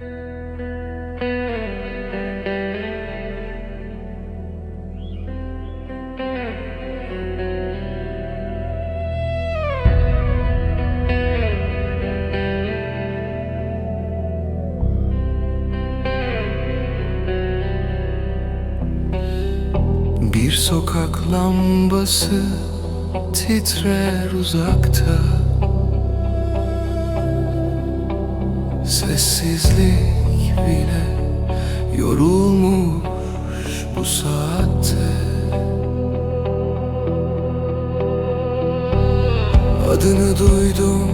Bir sokak lambası titrer uzakta Sessizlik bile yorulmuş bu saatte. Adını duydum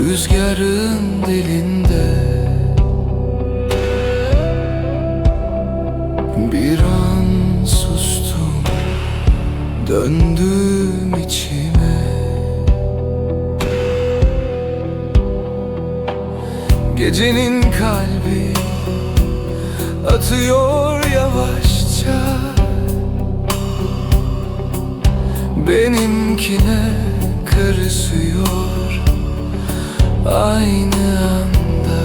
rüzgarın dilinde Bir an sustum Döndüm içime Gecenin kalbi Atıyor yavaşça. Benimkine karışıyor Aynı anda.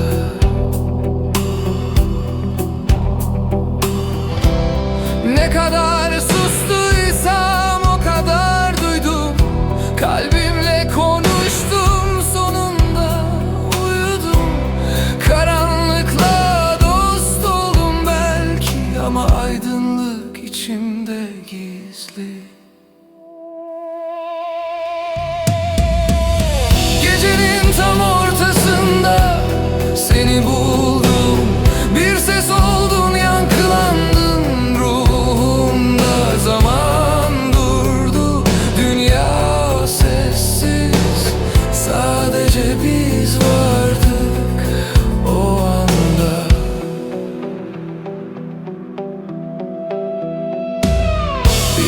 Ne kadar sustuysam o kadar duydum. Kalbimle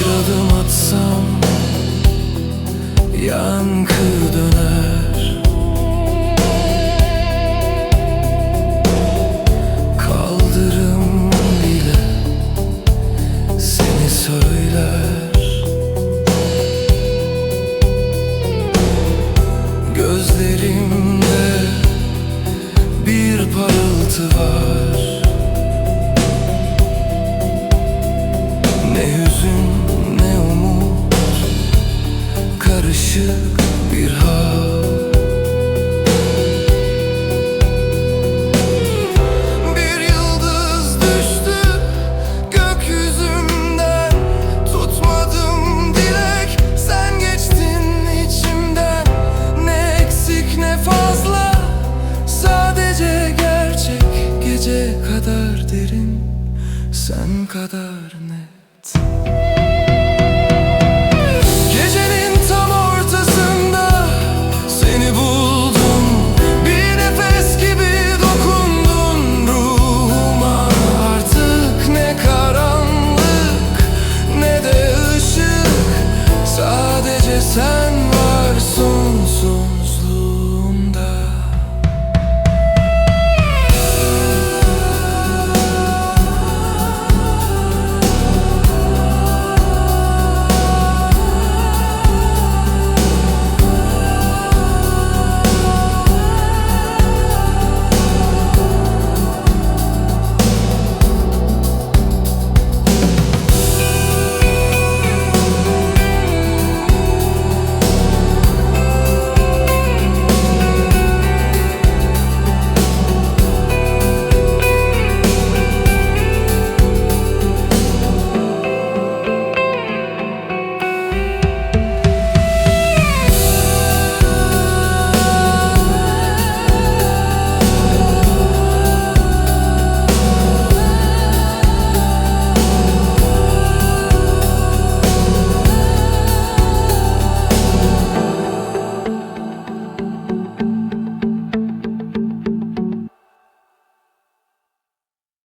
adım atsam yankı döner kadar net. Gecenin tam ortasında seni buldum. Bir nefes gibi dokundun ruhuma. Artık ne karanlık ne de ışık. Sadece sen varsın.